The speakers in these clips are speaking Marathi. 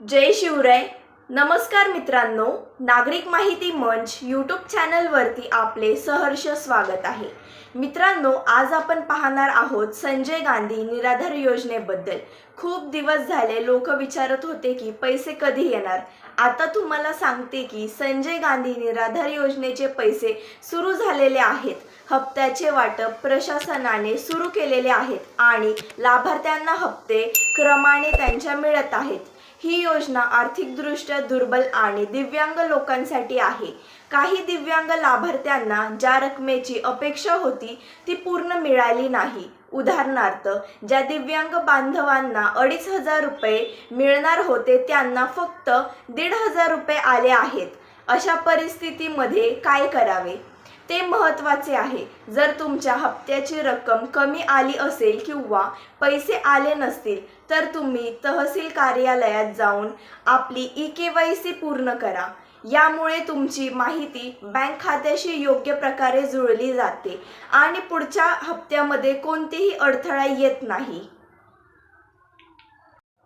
जय शिवराय. नमस्कार मित्रांनो नागरिक माहिती मंच यूट्यूब चॅनलवरती आपले सहर्ष स्वागत आहे. मित्रांनो आज आपण पाहणार आहोत संजय गांधी निराधार योजनेबद्दल. खूप दिवस झाले लोक विचारत होते की पैसे कधी येणार? आता तुम्हाला सांगते की संजय गांधी निराधार योजनेचे पैसे सुरू झालेले आहेत. हप्त्याचे वाटप प्रशासनाने सुरू केलेले आहेत आणि लाभार्थ्यांना हप्ते क्रमाने त्यांच्या मिळत आहेत. ही योजना आर्थिकदृष्ट्या दुर्बल आणि दिव्यांग लोकांसाठी आहे. काही दिव्यांग लाभार्थ्यांना ज्या रकमेची अपेक्षा होती ती पूर्ण मिळाली नाही. उदाहरणार्थ ज्या दिव्यांग बांधवांना अडीच हजार रुपये मिळणार होते त्यांना फक्त दीड हजार रुपये आले आहेत. अशा परिस्थितीमध्ये काय करावे? ते महत्त्वाचे आहे. जर तुमच्या हप्त्याची रक्कम कमी आली असेल किंवा पैसे आले नसतील तर तुम्ही तहसील कार्यालयात जाऊन आपली ई के वाय सी पूर्ण करा. यामुळे तुमची माहिती बँक खात्याशी योग्य प्रकारे जुळली जाते आणि पुढच्या हप्त्यामध्ये कोणतेही अडथळा येत नाही.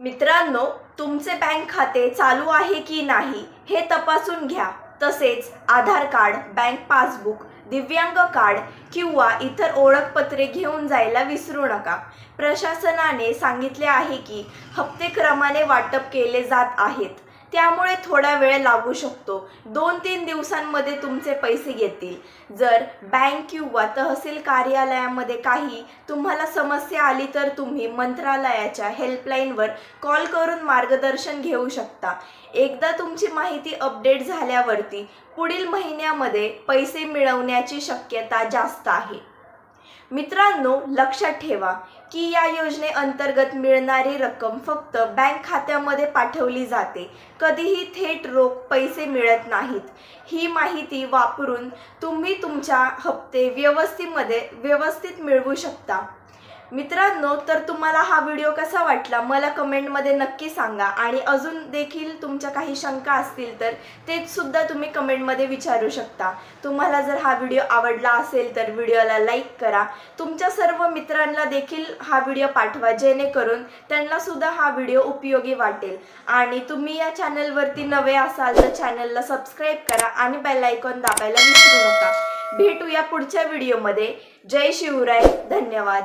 मित्रांनो तुमचे बँक खाते चालू आहे की नाही हे तपासून घ्या. तसेच आधार कार्ड बँक पासबुक दिव्यांग कार्ड किंवा इतर ओळखपत्रे घेऊन जायला विसरू नका. प्रशासनाने सांगितले आहे की हप्ते क्रमाने वाटप केले जात आहेत. त्यामुळे थोडा वेळ लागू शकतो. दोन तीन दिवसांमध्ये तुमचे पैसे येतील जर बँक किंवा तहसील कार्यालयामध्ये काही तुम्हाला समस्या आली तर तुम्ही मंत्रालयाच्या हेल्पलाईनवर कॉल करून मार्गदर्शन घेऊ शकता. एकदा तुमची माहिती अपडेट झाल्यावरती पुढील महिन्यामध्ये पैसे मिळवण्याची शक्यता जास्त आहे. मित्रांनो लक्षात ठेवा की या योजनेअंतर्गत मिळणारी रक्कम फक्त बँक खात्यामध्ये पाठवली जाते. कधीही थेट रोख पैसे मिळत नाहीत. ही माहिती वापरून तुम्ही तुमच्या हप्ते व्यवस्थितमध्ये व्यवस्थित मिळवू शकता. मित्रांनो तर तुम्हाला हा व्हिडिओ कसा वाटला मला कमेंटमध्ये नक्की सांगा. आणि अजून देखील तुमच्या काही शंका असतील तर ते सुद्धा तुम्ही कमेंटमध्ये विचारू शकता. तुम्हाला जर हा व्हिडिओ आवडला असेल तर व्हिडिओला लाईक करा. तुमच्या सर्व मित्रांना देखील हा व्हिडिओ पाठवा जेणेकरून त्यांना सुद्धा हा व्हिडिओ उपयोगी वाटेल. आणि तुम्ही या चॅनलवरती नवे असाल तर चॅनलला सबस्क्राईब करा आणि बेल आयकॉन दाबायला विसरू नका. भेटूया पुढच्या व्हिडिओमध्ये. जय शिवराय. धन्यवाद.